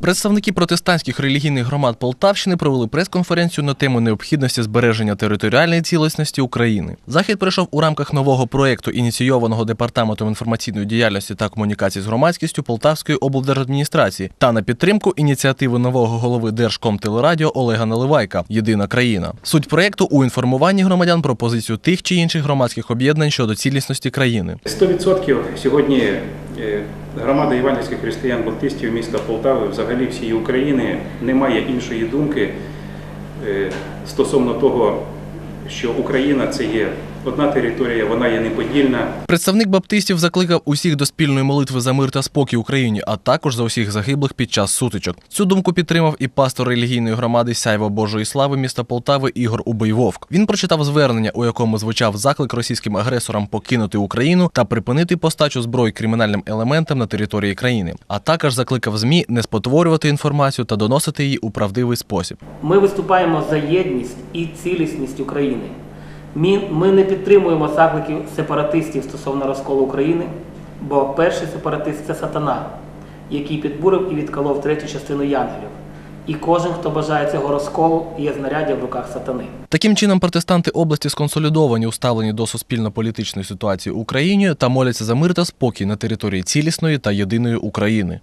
Представники протестантських релігійних громад Полтавщини провели прес-конференцію на тему необхідності збереження територіальної цілісності України. Захід пройшов у рамках нового проєкту, ініційованого департаментом інформаційної діяльності та комунікації з громадськістю Полтавської облдержадміністрації та на підтримку ініціативи нового голови Держкомтелерадіо Олега Наливайка Єдина країна. Суть проєкту у інформуванні громадян про позицію тих чи інших громадських об'єднань щодо цілісності країни. 100% сьогодні громада іванівських християн-баптистів міста Полтави, взагалі всієї України, не має іншої думки е, стосовно того, що Україна це є одна територія, вона є неподільна. Представник баптистів закликав усіх до спільної молитви за мир та спокій Україні, а також за усіх загиблих під час сутичок. Цю думку підтримав і пастор релігійної громади Сяйво Божої слави міста Полтави Ігор Убойвовк. Він прочитав звернення, у якому звучав заклик російським агресорам покинути Україну та припинити постачу зброї кримінальним елементам на території країни, а також закликав змі не спотворювати інформацію та доносити її у правдивий спосіб. Ми виступаємо за єдність і цілісність України. Ми, ми не підтримуємо закликів сепаратистів стосовно розколу України, бо перший сепаратист це сатана, який підбурив і відколов третю частину янгелів. І кожен, хто бажає цього розколу, є знаряддя в руках сатани. Таким чином, протестанти області сконсолідовані у ставленні до суспільно-політичної ситуації в Україні та моляться за мир та спокій на території цілісної та єдиної України.